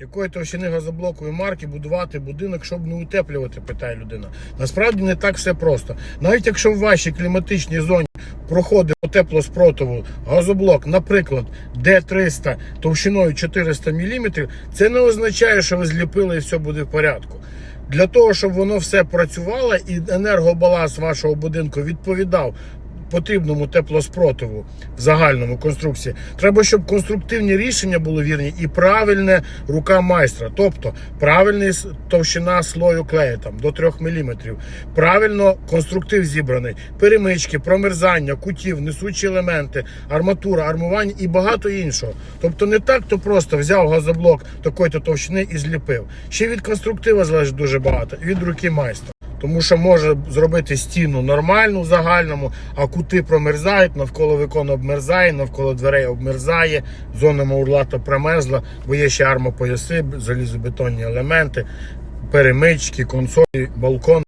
якої товщини газоблокової марки будувати будинок, щоб не утеплювати, питає людина. Насправді не так все просто. Навіть якщо в вашій кліматичній зоні проходить по теплоспротиву газоблок, наприклад, Д300 товщиною 400 мм, це не означає, що ви зліпили і все буде в порядку. Для того, щоб воно все працювало і енергобаланс вашого будинку відповідав потрібному теплоспротиву в загальному конструкції, треба, щоб конструктивні рішення були вірні і правильна рука майстра, тобто правильна товщина слою клею там, до 3 мм, правильно конструктив зібраний, перемички, промерзання, кутів, несучі елементи, арматура, армування і багато іншого. Тобто не так, то просто взяв газоблок такої-то товщини і зліпив. Ще від конструктива залежить дуже багато, від руки майстра. Тому що може зробити стіну нормальну в загальному, а кути промерзають, навколо викон обмерзає, навколо дверей обмерзає, зона маурлата промерзла, бо є ще армопояси, залізобетонні елементи, перемички, консолі, балкон.